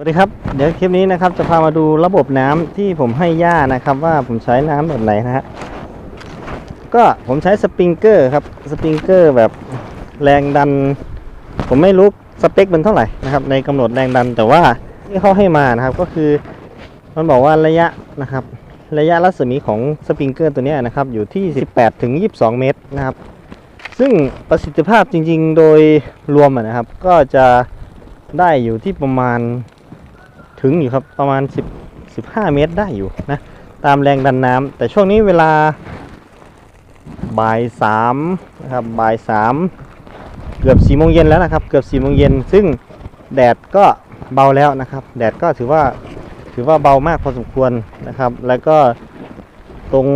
สวัสดีครับเดี๋ยวคลิปนี้นะครับจะพามาดูระบบน้ำที่ผมให้ย่านะครับ ว่าผมใช้น้ำแบบไหนนะฮะก็ผมใช้สปริงเกอร์ครับสปริงเกอร์แบบแรงดัน ผมไม่รู้สเปคมันเท่าไหร่นะครับในกำหนดแรงดันแต่ว่าที่เขาให้มานะครับก็คือ มันบอกว่าระยะนะครับ ระยะรัศมีของสปริงเกอร์ตัวนี้นะครับอยู่ที่ 18ถึง22 เมตรนะครับ ซึ่งประสิทธิภาพจริง ๆ โดยรวมนะครับ ก็จะได้อยู่ที่ประมาณ ถึงอยู่ครับประมาณ 10 15 เมตรได้อยู่นะตามแรงดันน้ำแต่ช่วงนี้เวลาบ่ายสามนะครับบ่ายสามเกือบสี่โมงเย็นแล้วนะครับ เกือบสี่โมงเย็นซึ่งแดดก็เบาแล้วนะครับ แดดก็ถือว่าถือว่าเบามากพอสมควรนะครับ แล้วก็ตรง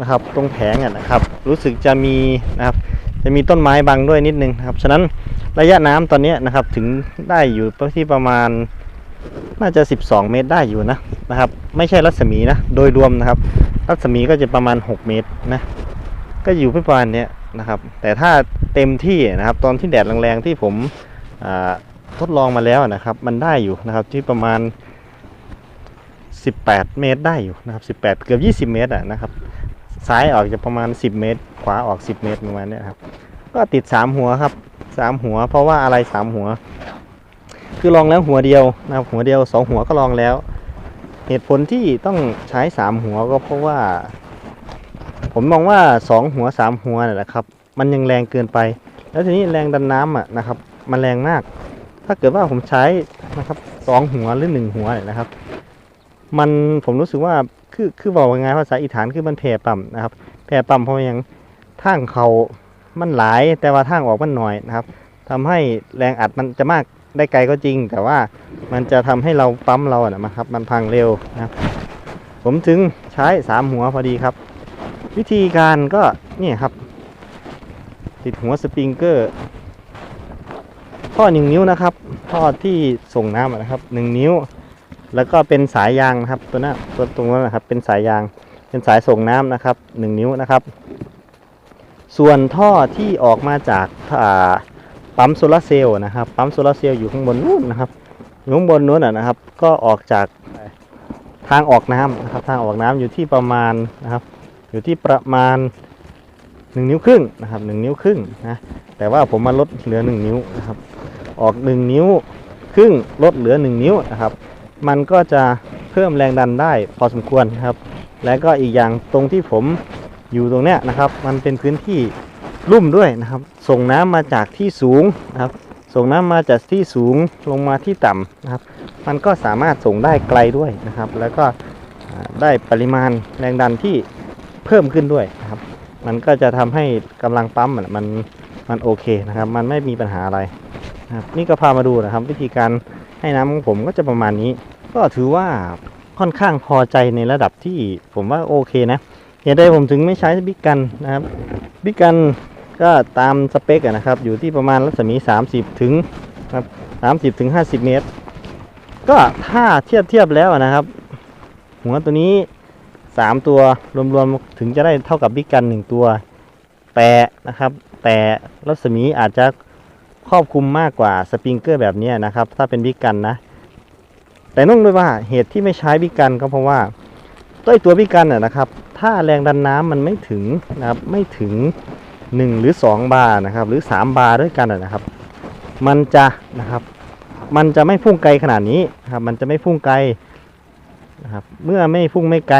นะครับตรงแผงอะนะครับ รู้สึกจะมีนะครับจะมีต้นไม้บังด้วยนิดนึงนะครับฉะนั้นระยะน้ำตอนนี้นะครับถึงได้อยู่ที่ประมาณ น่าจะ 12 เมตรได้อยู่นะนะครับ ไม่ใช่รัศมีนะ โดยรวมนะครับ รัศมีก็จะประมาณ 6 เมตรนะ ก็อยู่ประมาณเนี้ยนะครับ แต่ถ้าเต็มที่นะครับ ตอนที่แดดแรงๆที่ผมทดลองมาแล้วนะครับ มันได้อยู่นะครับที่ประมาณ 18 เมตรได้อยู่นะครับ18 เกือบ 20 เมตรอะนะครับ ซ้ายออกจะประมาณ 10 เมตร ขวาออก 10 เมตรประมาณเนี้ยครับ ก็ติด 3 หัวครับ 3 หัว เพราะว่าอะไร 3 หัว คือลองแล้วหัวเดียวนะครับหัวเดียว2หัวก็ลองแล้ว เหตุผลที่ต้องใช้3หัวก็เพราะว่า ผมมองว่า2หัว3หัวนี่นแหละครับ มันยังแรงเกินไป แล้วทีนี้แรงดันน้ำอะนะครับ มันแรงมาก ถ้าเกิดว่าผมใช้นะครับสองหัวหรือหนึ่งหัวเนี่ยนะครับ มันผมรู้สึกว่าคือคือบอกว่าไงภาษาอีสานคือมันแผ่ปั๊มนะครับแผ่ปั๊มเพราะยังทางเขามันหลายแต่ว่าทางออกมันหน้อยนะครับทำให้แรงอัดมันจะมาก ได้ไกลก็จริง แต่ว่ามันจะทำให้เราปั๊มเราอะนะครับ มันพังเร็วนะครับผมถึงใช้สามหัวพอดีครับ วิธีการก็เนี่ยครับ ติดหัวสปริงเกอร์ท่อหนึ่งนิ้วนะครับท่อที่ส่งน้ำนะครับหนึ่งนิ้ว แล้วก็เป็นสายยางนะครับ ตัวนั้นตัวตรงนั้นนะครับ เป็นสายยางเป็นสายส่งน้ำนะครับหนึ่งนิ้วนะครับ ส่วนท่อที่ออกมาจากอ่า ปั๊มโซลาร์เซลล์นะครับ ปั๊มโซลาร์เซลล์อยู่ข้างบนนู้นนะครับอยู่ข้างบนนู้นนะครับ ก็ออกจากทางออกน้ำนะครับ ทางออกน้ำอยู่ที่ประมาณนะครับ อยู่ที่ประมาณหนึ่งนิ้วครึ่งนะครับหนึ่งนิ้วครึ่งนะแต่ว่าผมมาลดเหลือหนึ่งนิ้วนะครับ ออกหนึ่งนิ้วครึ่งลดเหลือหนึ่งนิ้วนะครับ มันก็จะเพิ่มแรงดันได้พอสมควรครับ และก็อีกอย่างตรงที่ผมอยู่ตรงเนี้ยนะครับ มันเป็นพื้นที่ ลุ่มด้วยนะครับ ส่งน้ำมาจากที่สูงนะครับ ส่งน้ำมาจากที่สูงลงมาที่ต่ำนะครับ มันก็สามารถส่งได้ไกลด้วยนะครับ แล้วก็ได้ปริมาณแรงดันที่เพิ่มขึ้นด้วยนะครับ มันก็จะทำให้กำลังปั๊มมันมันโอเคนะครับ มันไม่มีปัญหาอะไรนะครับ นี่ก็พามาดูนะครับ วิธีการให้น้ำของผมก็จะประมาณนี้ ก็ถือว่าค่อนข้างพอใจในระดับที่ผมว่าโอเคนะ เหตุใดผมถึงไม่ใช้บิ๊กกันนะครับ บิ๊กกัน ก็ตามสเปคอะนะครับ อยู่ที่ประมาณรัศมี 30 ถึงครับ30ถึง50 เมตร ก็ถ้าเทียบเทียบแล้วนะครับ หัวตัวนี้ 3 ตัวรวมๆถึงจะได้เท่ากับบิ๊กกัน 1 ตัว แต่นะครับ แต่รัศมีอาจจะครอบคลุมมากกว่าสปริงเกอร์แบบนี้นะครับ ถ้าเป็นบิ๊กกันนะ แต่นื่งด้วยว่าเหตุที่ไม่ใช้บิ๊กกันก็เพราะว่าต้วตัวบิ๊กกันน่ะนะครับ ถ้าแรงดันน้ำมันไม่ถึงนะครับไม่ถึง 1 หรือ 2 บาร์นะครับ หรือ 3 บาร์ด้วยกันนะครับ มันจะนะครับมันจะไม่พุ่งไกลขนาดนี้นะครับมันจะไม่พุ่งไกลนะครับเมื่อไม่พุ่งไม่ไกล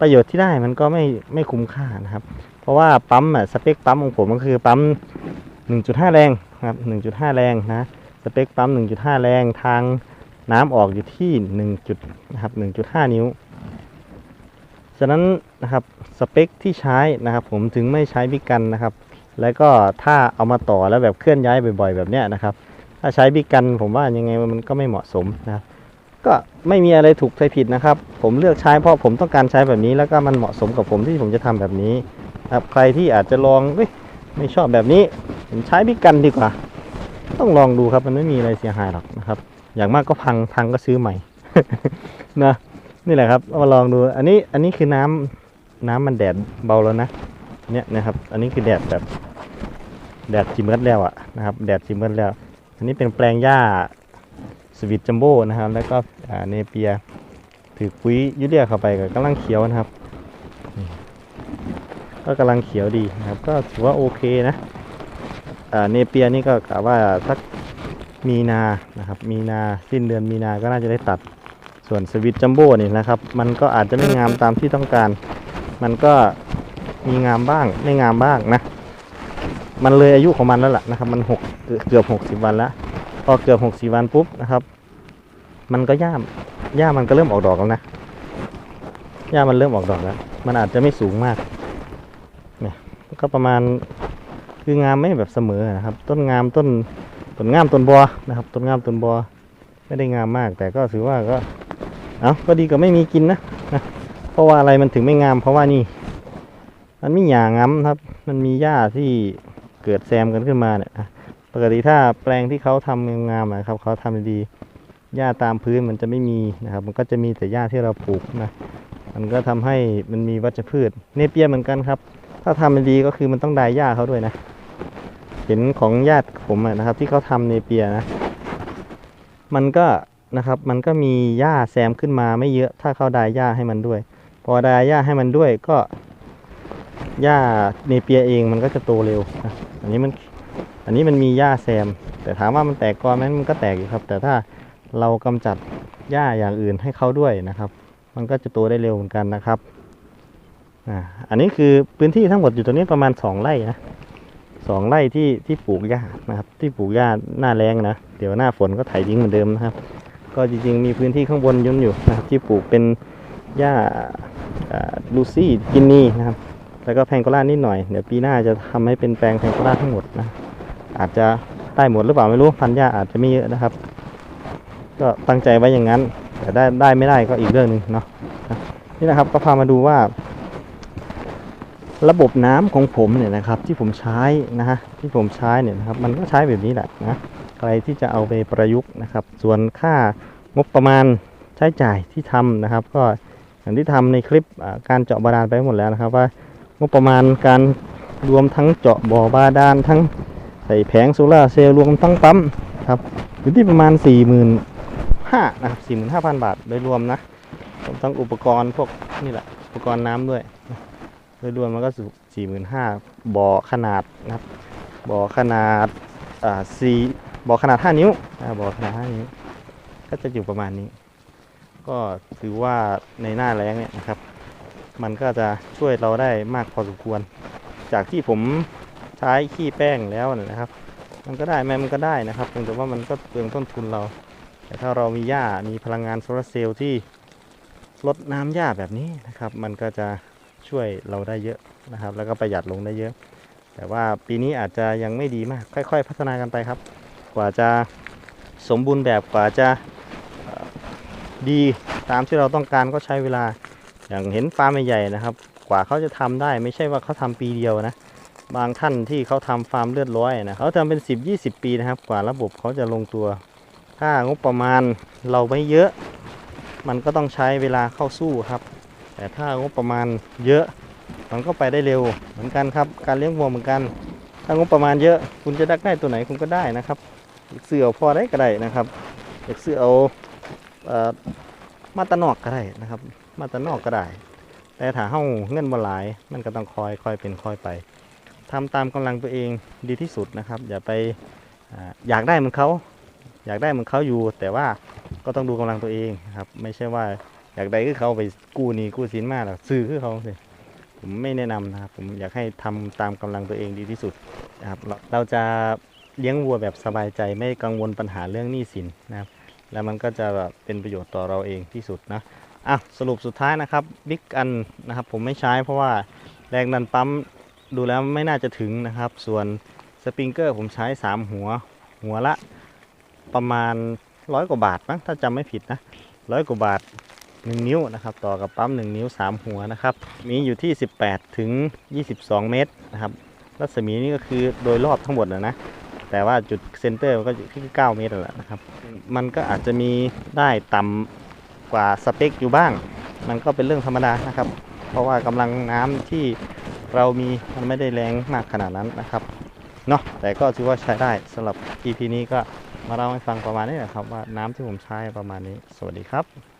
ประโยชน์ที่ได้มันก็ไม่ไม่คุ้มค่านะครับ เพราะว่าปั๊มอะสเปคปั๊มของผมก็คือปั๊ม 1.5 แรงครับ1.5 แรงนะสเปคปั๊ม 1.5 แรงทางน้ำออกอยู่ที่1จุดนะครับ1.5 นิ้ว ฉะนั้นนะครับสเปคที่ใช้นะครับ ผมถึงไม่ใช้บิกันนะครับ แล้วก็ถ้าเอามาต่อแล้วแบบเคลื่อนย้ายบ่อย ๆ แบบเนี้ยนะครับ ถ้าใช้บิกันผมว่ายังไงมันก็ไม่เหมาะสมนะครับก็ไม่มีอะไรถูกใช่ผิดนะครับ ผมเลือกใช้เพราะผมต้องการใช้แบบนี้ แล้วก็มันเหมาะสมกับผมที่ผมจะทำแบบนี้ครับใครที่อาจจะลองไม่ชอบแบบนี้ผมใช้บิกันดีกว่า ต้องลองดูครับมันไม่มีอะไรเสียหายหรอกนะครับ อย่างมากก็พังพังก็ซื้อใหม่นะนี่แหละครับมาลองดูอันนี้อันนี้คือน้ำ น้ำมันแดดเบาแล้วนะเนี่ยนะครับ อันนี้คือแดดแบบแดดจิมเมดแล้วอะนะครับ แดดจิมเมดแล้ว อันนี้เป็นแปลงหญ้าสวิตจัมโบ้นะครับ แล้วก็เนเปียถือปุ๋ยยูเรียเข้าไปก็กำลังเขียวนะครับ ก็กำลังเขียวดีนะครับ ก็ถือว่าโอเคนะเนเปียนี่ก็กะว่าสักมีนานะครับ มีนาสิ้นเดือนมีนาก็น่าจะได้ตัดส่วนสวิตจัมโบ้นี่นะครับ มันก็อาจจะไม่งามตามที่ต้องการ มันก็มีงามบ้างไม่งามบ้างนะ มันเลยอายุของมันแล้วล่ะนะครับ มันหกเกือบหกสิบวันแล้ว พอเกือบหกสิบวันปุ๊บนะครับ มันก็ย่ามหญ้ามันก็เริ่มออกดอกแล้วนะหญ้ามันเริ่มออกดอกแล้ว มันอาจจะไม่สูงมาก เนี่ย ก็ประมาณคืองามไม่แบบเสมอนะครับ ต้นงามต้นต้นงามต้นบัวนะครับ ต้นงามต้นบัวไม่ได้งามมาก แต่ก็ถือว่าก็ เอ้าก็ดีกว่าไม่มีกินนะนะ เพราะว่าอะไรมันถึงไม่งาม เพราะว่านี่ มันไมีหญ้างำครับ มันมีหญ้าที่เกิดแซมกันขึ้นมาเนี่ยปกติถ้าแปลงที่เขาทำงามๆนะครับเขาทำดีหญ้าตามพื้นมันจะไม่มีนะครับ มันก็จะมีแต่หญ้าที่เราปลูกนะมันก็ทำให้มันมีวัชพืชเนเปียเหมือนกันครับ ถ้าทำมันดีก็คือมันต้องไดายหญ้าเขาด้วยนะ เห็นของญาติผมนะครับ ที่เขาทำเนเปียนะ มันก็นะครับมันก็มีหญ้าแซมขึ้นมาไม่เยอะ ถ้าเขาไดายหญ้าให้มันด้วย พอดายหญ้าให้มันด้วยก็หญ้าเนเปียเองมันก็จะโตเร็วนะอันนี้มันอันนี้มันมีหญ้าแซม แต่ถามว่ามันแตกกอไหมมันก็แตกอยู่ครับ แต่ถ้าเรากำจัดหญ้าอย่างอื่นให้เขาด้วยนะครับ มันก็จะโตได้เร็วเหมือนกันนะครับอ่าอันนี้คือพื้นที่ทั้งหมดอยู่ตรงนี้ประมาณสองไร่นะสองไร่ที่ที่ปลูกหญ้านะครับ ที่ปลูกหญ้าหน้าแรงนะเดี๋ยวหน้าฝนก็ไถทิ้งเหมือนเดิมนะครับ ก็จริงๆมีพื้นที่ข้างบนยุ่นอยู่นะครับที่ปลูกเป็นหญ้า ลูซี่กินนีนะครับ แล้วก็แพงโกล่านิดหน่อย เดี๋ยวปีหน้าจะทำให้เป็นแปลงแพงโกล่าทั้งหมดนะ อาจจะได้หมดหรือเปล่าไม่รู้ พันธุ์หญ้าอาจจะไม่เยอะนะครับ ก็ตั้งใจไว้อย่างนั้น แต่ได้ได้ไม่ได้ก็อีกเรื่องหนึ่งเนาะ นี่นะครับก็พามาดูว่า ระบบน้ำของผมเนี่ยนะครับ ที่ผมใช้นะฮะ ที่ผมใช้เนี่ยนะครับ มันก็ใช้แบบนี้แหละนะ ใครที่จะเอาไปประยุกต์นะครับ ส่วนค่างบประมาณใช้จ่ายที่ทำนะครับ ก็ อย่างที่ทำในคลิปการเจาะบาดาลไปหมดแล้วนะครับ ว่างบประมาณการรวมทั้งเจาะบ่อบาดาลทั้งใส่แผงโซลาเซลล์รวมทั้งปั๊มครับอยู่ที่ประมาณ 4 5 0 0 0นะครับ45,000 บาทโดยรวมนะรวมทั้งอุปกรณ์พวกนี่แหละอุปกรณ์น้ำด้วย โดยรวมมันก็สี่หมื่นห้าบ่อขนาดนะครับบ่อขนาดอ่าสี่บ่อขนาดห้านิ้วบ่อขนาดห้านิ้ว ก็จะอยู่ประมาณนี้ ก็ถือว่าในหน้าแล้งเนี่ยนะครับ มันก็จะช่วยเราได้มากพอสมควร จากที่ผมใช้ขี้แป้งแล้วนะครับ มันก็ได้ไหมมันก็ได้นะครับเพียงแต่ว่ามันก็เปลืองต้นทุนเรา แต่ถ้าเรามีหญ้ามีพลังงานโซลาร์เซลล์ที่ลดน้ำหญ้าแบบนี้นะครับ มันก็จะช่วยเราได้เยอะนะครับ แล้วก็ประหยัดลงได้เยอะ แต่ว่าปีนี้อาจจะยังไม่ดีมาก ค่อย ๆ พัฒนากันไปครับ กว่าจะสมบูรณ์แบบกว่าจะ ดีตามที่เราต้องการก็ใช้เวลา อย่างเห็นฟาร์มใหญ่ๆนะครับ กว่าเขาจะทำได้ไม่ใช่ว่าเขาทำปีเดียวนะ บางท่านที่เขาทำฟาร์มเลือดร้อยนะเขาทำเป็น 10-20 ปีนะครับ กว่าระบบเขาจะลงตัว ถ้างบประมาณเราไม่เยอะ มันก็ต้องใช้เวลาเข้าสู้ครับ แต่ถ้างบประมาณเยอะ มันก็ไปได้เร็วเหมือนกันครับ การเลี้ยงวัวเหมือนกัน ถ้างบประมาณเยอะ คุณจะดักได้ตัวไหนคุณก็ได้นะครับอยากซื้อพอได้ก็ได้นะครับอยากซื้อเอาเอ่อ มาตะนอกก็ได้นะครับ มาตะนอกก็ได้ แต่ถ้าเฮาเงินบ่หลาย มันก็ต้องคอยคอยเป็นคอยไปทำตามกำลังตัวเองดีที่สุดนะครับ อย่าไปออยากได้เหมือนเขา อยากได้เหมือนเขาอยู่ แต่ว่าก็ต้องดูกำลังตัวเองครับ ไม่ใช่ว่าอยากได้คือเขาไปกู้หนี้กู้สินมาแล้วซื้อคือเขาสิผมไม่แนะนำนะครับ ผมอยากให้ทำตามกำลังตัวเองดีที่สุดนะครับเราจะเลี้ยงวัวแบบสบายใจไม่กังวลปัญหาเรื่องหนี้สินนะครับ แล้วมันก็จะแบบเป็นประโยชน์ต่อเราเองที่สุดนะอะสรุปสุดท้ายนะครับบิ๊กอันนะครับผมไม่ใช้เพราะว่าแรงดันปั๊มดูแล้วไม่น่าจะถึงนะครับ ส่วนสปริงเกอร์ผมใช้ 3 หัวหัวละประมาณร้อยกว่าบาทมั้งถ้าจำไม่ผิดนะร้อยกว่าบาท 1 นิ้วนะครับ ต่อกับปั๊ม 1 นิ้ว 3 หัวนะครับ มีอยู่ที่ 18 ถึง 22 เมตรนะครับรัศมีนี่ก็คือโดยรอบทั้งหมดนะนะ แต่ว่าจุดเซนเตอร์มันก็อยู่ที่ 9 เมตรนั่นแหละนะครับ มันก็อาจจะมีได้ต่ำกว่าสเปคอยู่บ้าง มันก็เป็นเรื่องธรรมดานะครับ เพราะว่ากำลังน้ำที่เรามีมันไม่ได้แรงมากขนาดนั้นนะครับ เนาะแต่ก็ถือว่าใช้ได้สำหรับ EP นี้ก็มาเล่าให้ฟังประมาณนี้แหละครับ ว่าน้ำที่ผมใช้ประมาณนี้ สวัสดีครับ